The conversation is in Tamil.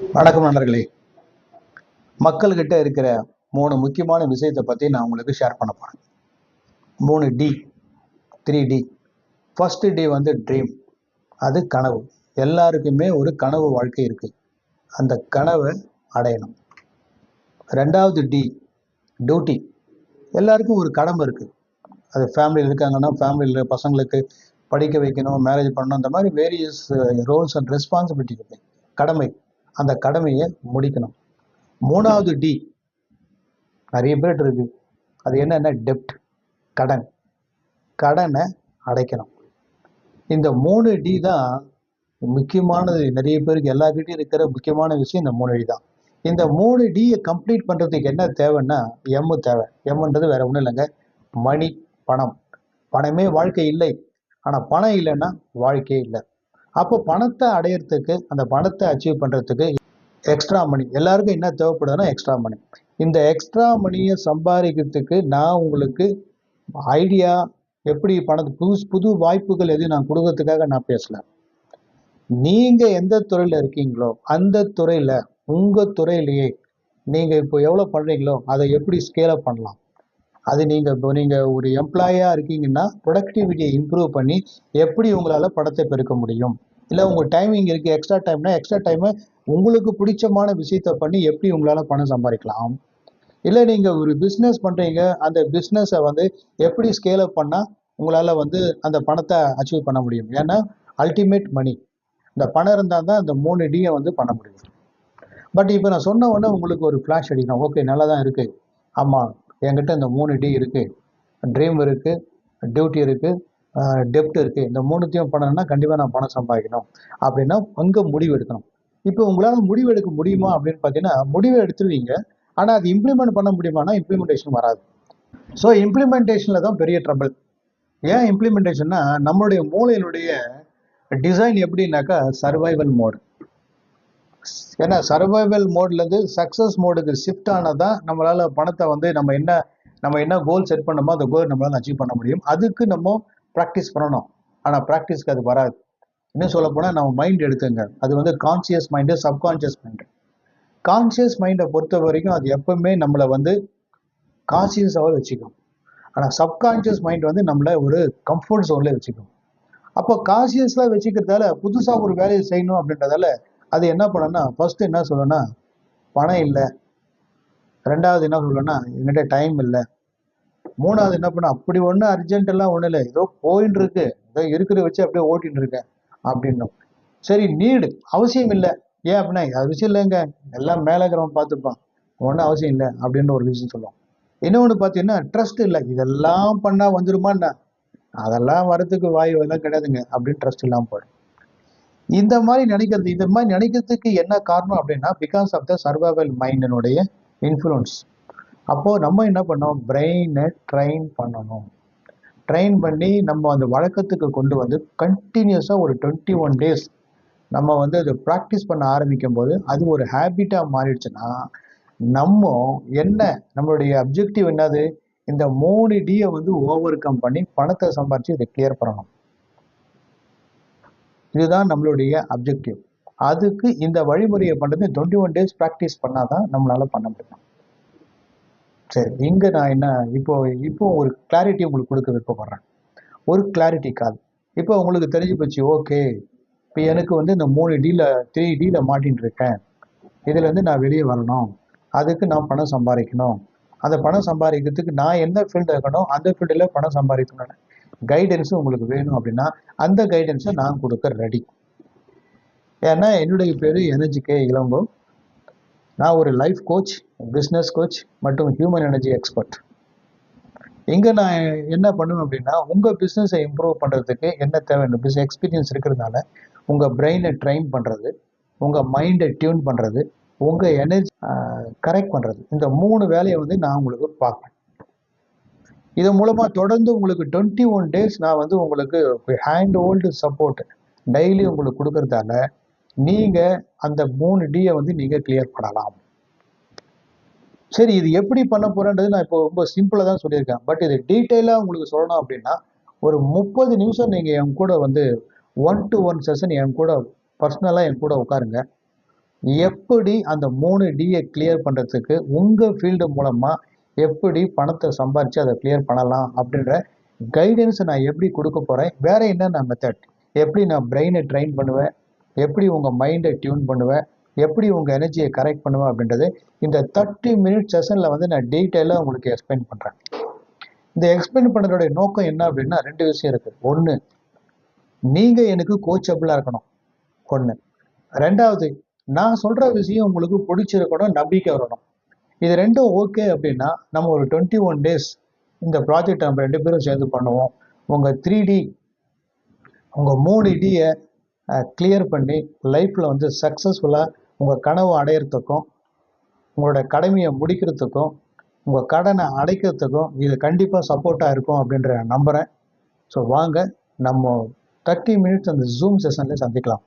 வணக்கம் நண்பர்களே. மக்கள்கிட்ட இருக்கிற மூணு முக்கியமான விஷயத்தை பற்றி நான் உங்களுக்கு ஷேர் பண்ண போகிறேன் மூணு D three D first D வந்து ட்ரீம் அது கனவு. எல்லாருக்குமே ஒரு கனவு வாழ்க்கை இருக்குது அந்த கனவை அடையணும். ரெண்டாவது டி டியூட்டி எல்லாருக்கும் ஒரு கடமை இருக்குது அது ஃபேமிலியில் இருக்காங்கன்னா ஃபேமிலியில் பசங்களுக்கு படிக்க வைக்கணும் மேரேஜ் பண்ணணும் இந்த மாதிரி வேரியஸ் ரோல்ஸ் அண்ட் ரெஸ்பான்சிபிலிட்டி இருக்குது கடமை. அந்த கடமையை முடிக்கணும். மூணாவது டி நிறைய பேர் இருக்கு. அது என்னென்ன டெப்ட் கடன். கடனை அடைக்கணும். இந்த மூணு டி தான் முக்கியமானது. நிறைய பேருக்கு எல்லாருக்கிட்டையும் இருக்கிற முக்கியமான விஷயம் இந்த மூணு டி தான். இந்த மூணு டியை கம்ப்ளீட் பண்ணுறதுக்கு என்ன தேவைன்னா எம்மு தேவை. எம்முன்றது வேற ஒன்றும் இல்லைங்க. மணி பணம். பணமே வாழ்க்கை இல்லை. ஆனால் பணம் இல்லைன்னா வாழ்க்கையே இல்லை. அப்போ பணத்தை அடையிறதுக்கு அந்த பணத்தை அச்சீவ் பண்ணுறதுக்கு எக்ஸ்ட்ரா மணி எல்லாருக்கும் என்ன தேவைப்படுதுன்னா எக்ஸ்ட்ரா மணி இந்த எக்ஸ்ட்ரா மணியை சம்பாதிக்கிறதுக்கு நான் உங்களுக்கு ஐடியா எப்படி பணத்து புது புது வாய்ப்புகள் எதுவும் நான் கொடுக்கறதுக்காக நான் பேசல. நீங்க எந்த துறையில இருக்கீங்களோ அந்த துறையில உங்க துறையிலேயே நீங்க இப்போ எவ்வளவு பண்றீங்களோ அதை எப்படி ஸ்கேலப் பண்ணலாம்? அது நீங்கள் இப்போ நீங்கள் ஒரு எம்ப்ளாயாக இருக்கீங்கன்னா ப்ரொடக்டிவிட்டியை இம்ப்ரூவ் பண்ணி எப்படி உங்களால் பணத்தை பெருக்க முடியும்? இல்லை உங்கள் டைமிங் இருக்குது எக்ஸ்ட்ரா டைம்னா எக்ஸ்ட்ரா டைமை உங்களுக்கு பிடிச்சமான விஷயத்த பண்ணி எப்படி உங்களால் பணம் சம்பாதிக்கலாம்? இல்லை நீங்கள் ஒரு பிஸ்னஸ் பண்ணுறீங்க அந்த பிஸ்னஸை வந்து எப்படி ஸ்கேல் அப் பண்ணால் உங்களால் வந்து அந்த பணத்தை அச்சீவ் பண்ண முடியும்? ஏன்னா அல்டிமேட் மணி இந்த பணம் இருந்தால் தான் இந்த மூணு டியை வந்து பண்ண முடியும். பட் இப்போ நான் சொன்ன உடனே உங்களுக்கு ஒரு ஃப்ளாஷ் அடிக்கணும். ஓகே நல்லா தான் இருக்குது ஆமாம் என்கிட்ட இந்த மூணு டி இருக்குது ட்ரீம் இருக்குது டியூட்டி இருக்குது டெப்ட் இருக்குது இந்த மூணுத்தையும் பண்ணணும்னா கண்டிப்பாக நான் பணம் சம்பாதிக்கணும். அப்படின்னா அங்கே முடிவு எடுக்கணும். இப்போ உங்களால் முடிவு எடுக்க முடியுமா அப்படின்னு பார்த்தீங்கன்னா முடிவு எடுத்துருவீங்க. ஆனால் அது இம்ப்ளிமெண்ட் பண்ண முடியுமானா இம்ப்ளிமெண்டேஷன் வராது. ஸோ இம்ப்ளிமெண்டேஷனில் தான் பெரிய ட்ரபிள் ஏன் இம்ப்ளிமெண்டேஷன்னா நம்மளுடைய மூளையினுடைய டிசைன் எப்படின்னாக்கா சர்வைவல் மோட் ஏன்னா சர்வைவல் மோட்லேருந்து சக்ஸஸ் மோடுக்கு ஷிஃப்ட் ஆனதான் நம்மளால் பணத்தை வந்து நம்ம என்ன நம்ம என்ன கோல் செட் பண்ணோமோ அந்த கோல் நம்மளால் அச்சீவ் பண்ண முடியும். அதுக்கு நம்ம ப்ராக்டிஸ் பண்ணணும். ஆனால் ப்ராக்டிஸ்க்கு அது வராது. இன்னும் சொல்லப்போனால் நம்ம மைண்ட் எடுத்துங்க. அது வந்து conscious mind subconscious mind conscious மைண்டை பொறுத்த வரைக்கும் அது எப்பவுமே நம்மளை வந்து கான்சியஸாக வச்சுக்கும். ஆனால் சப்கான்சியஸ் மைண்ட் வந்து நம்மளை ஒரு கம்ஃபர்ட் ஜோன்லேயே வச்சுக்கும். அப்போ கான்சியஸாக வச்சுக்கிறதால புதுசாக ஒரு வேலையை செய்யணும் அப்படின்றதால அது என்ன பண்ணணும்னா ஃபஸ்ட்டு என்ன சொல்லணும்னா பணம் இல்லை. ரெண்டாவது என்ன சொல்லணும்னா என்கிட்ட டைம் இல்லை. மூணாவது என்ன பண்ண அப்படி ஒன்றும் அர்ஜென்ட் எல்லாம் ஒன்றும் இல்லை. ஏதோ போயின்னு இருக்கு. ஏதோ இருக்கிறத வச்சு அப்படியே ஓட்டின்னு இருக்கேன் அப்படின்னும். சரி நீடு அவசியம் இல்லை. ஏன் அப்படின்னா அது விஷயம் இல்லைங்க. எல்லாம் மேலே இருக்கிறவன் பார்த்துப்பான். ஒன்றும் அவசியம் இல்லை அப்படின்னு ஒரு விஷயம் சொல்லுவோம் இன்னொன்று பார்த்தீங்கன்னா ட்ரஸ்ட் இல்லை. இதெல்லாம் பண்ணால் வந்துருமான்னா அதெல்லாம் வரத்துக்கு வாய்வு எல்லாம் கிடையாதுங்க அப்படின்னு ட்ரஸ்ட் இல்லாமல் போயிடும். இந்த மாதிரி நினைக்கிறது இந்த மாதிரி நினைக்கிறதுக்கு என்ன காரணம் அப்படின்னா பிகாஸ் ஆஃப் த சர்வைவல் மைண்டினுடைய இன்ஃப்ளூயன்ஸ் அப்போது நம்ம என்ன பண்ணோம் பிரெயினை ட்ரெயின் பண்ணணும். ட்ரெயின் பண்ணி நம்ம அந்த வழக்கத்துக்கு கொண்டு வந்து கண்டினியூஸாக ஒரு டுவெண்ட்டி ஒன் டேஸ் நம்ம வந்து அதை ப்ராக்டிஸ் பண்ண ஆரம்பிக்கும் போது அது ஒரு ஹேபிட்டாக மாறிடுச்சுன்னா நம்ம என்ன நம்மளுடைய அப்ஜெக்டிவ் என்னது? இந்த மூணு டியை வந்து ஓவர் கம் பண்ணி பணத்தை சம்பாரிச்சு இதை கிளியர் பண்ணணும். இதுதான் நம்மளுடைய அப்ஜெக்டிவ் அதுக்கு இந்த வழிமுறையை பண்ணுறது டுவெண்ட்டி ஒன் டேஸ் ப்ராக்டிஸ் பண்ணால் தான் நம்மளால பண்ண முடியும். சரி இங்கே நான் என்ன இப்போ இப்போ ஒரு கிளாரிட்டி உங்களுக்கு கொடுக்க விருப்பப்படுறேன். ஒரு கிளாரிட்டி கால் இப்போ உங்களுக்கு தெரிஞ்சு போச்சு ஓகே இப்போ எனக்கு வந்து இந்த மூணு டீல த்ரீ டீல மாட்டின்னு இருக்கேன். இதுலேருந்து நான் வெளியே வரணும். அதுக்கு நான் பணம் சம்பாதிக்கணும். அந்த பணம் சம்பாதிக்கிறதுக்கு நான் என்ன ஃபீல்டு இருக்கணும் அந்த ஃபீல்டில் பணம் சம்பாதிக்கணும் கைடன்ஸும் உங்களுக்கு வேணும் அப்படின்னா அந்த கைடன்ஸை நான் கொடுக்க ரெடி ஏன்னா என்னுடைய பேர் எனர்ஜி கே இளங்கோ. நான் ஒரு லைஃப் கோச் பிஸ்னஸ் கோச் மற்றும் ஹியூமன் எனர்ஜி எக்ஸ்பர்ட் இங்கே நான் என்ன பண்ணுவேன் அப்படின்னா உங்கள் பிஸ்னஸை இம்ப்ரூவ் பண்ணுறதுக்கு என்ன தேவை? பிஸ்னஸ் எக்ஸ்பீரியன்ஸ் இருக்கிறதுனால உங்கள் பிரெயினை ட்ரைன் பண்ணுறது உங்கள் மைண்டை டியூன் பண்ணுறது உங்கள் எனர்ஜி கரெக்ட் பண்ணுறது இந்த மூணு வேலையை வந்து நான் உங்களுக்கு பார்ப்பேன். இது மூலமாக தொடர்ந்து உங்களுக்கு டுவெண்ட்டி ஒன் டேஸ் நான் வந்து உங்களுக்கு ஹேண்ட் ஹோல்டு சப்போர்ட் டெய்லி உங்களுக்கு கொடுக்கறதால நீங்கள் அந்த மூணு டியை வந்து நீங்கள் கிளியர் பண்ணலாம். சரி இது எப்படி பண்ண போகிறேன்றது நான் இப்போ ரொம்ப சிம்பிளாக தான் சொல்லியிருக்கேன். பட் இது டீட்டெயிலாக உங்களுக்கு சொல்லணும் அப்படின்னா ஒரு முப்பது நிமிஷம் நீங்கள் என் கூட வந்து ஒன் டு ஒன் செஷன் என் கூட பர்சனலாக என் கூட உட்காருங்க. எப்படி அந்த மூணு டியை கிளியர் பண்ணுறதுக்கு உங்கள் ஃபீல்டு மூலமாக எப்படி பணத்தை சம்பாரித்து அதை கிளியர் பண்ணலாம் அப்படின்ற கைடன்ஸை நான் எப்படி கொடுக்க போகிறேன் வேற என்னென்ன மெத்தட் எப்படி நான் பிரெயினை ட்ரைன் பண்ணுவேன்? எப்படி உங்கள் மைண்டை டியூன் பண்ணுவேன்? எப்படி உங்கள் எனர்ஜியை கரெக்ட் பண்ணுவேன் அப்படின்றது இந்த தேர்ட்டி மினிட் செஷனில் வந்து நான் டீட்டெயிலாக உங்களுக்கு எக்ஸ்பிளைன் பண்ணுறேன் இந்த எக்ஸ்பிளைன் பண்ணுறதுடைய நோக்கம் என்ன அப்படின்னா ரெண்டு விஷயம் இருக்குது ஒன்று நீங்கள் எனக்கு கோச்சபிளாக இருக்கணும். ஒன்று ரெண்டாவது நான் சொல்கிற விஷயம் உங்களுக்கு பிடிச்சிருக்கணும் நம்பிக்கை வரணும். இது ரெண்டும் ஓகே அப்படின்னா நம்ம ஒரு டுவெண்ட்டி ஒன் டேஸ் இந்த ப்ராஜெக்ட் நம்ம ரெண்டு பேரும் சேர்ந்து பண்ணுவோம். உங்கள் த்ரீ டி உங்கள் மூணு டியை கிளியர் பண்ணி லைஃப்பில் வந்து சக்ஸஸ்ஃபுல்லாக உங்கள் கனவு அடையிறதுக்கும் உங்களோட கடமையை முடிக்கிறதுக்கும் உங்கள் கடனை அடைக்கிறதுக்கும் இது கண்டிப்பாக சப்போர்ட்டாக இருக்கும் அப்படின்ற நம்புகிறேன் ஸோ வாங்க நம்ம தேர்ட்டி மினிட்ஸ் அந்த ஜூம் செஷனில் சந்திக்கலாம்.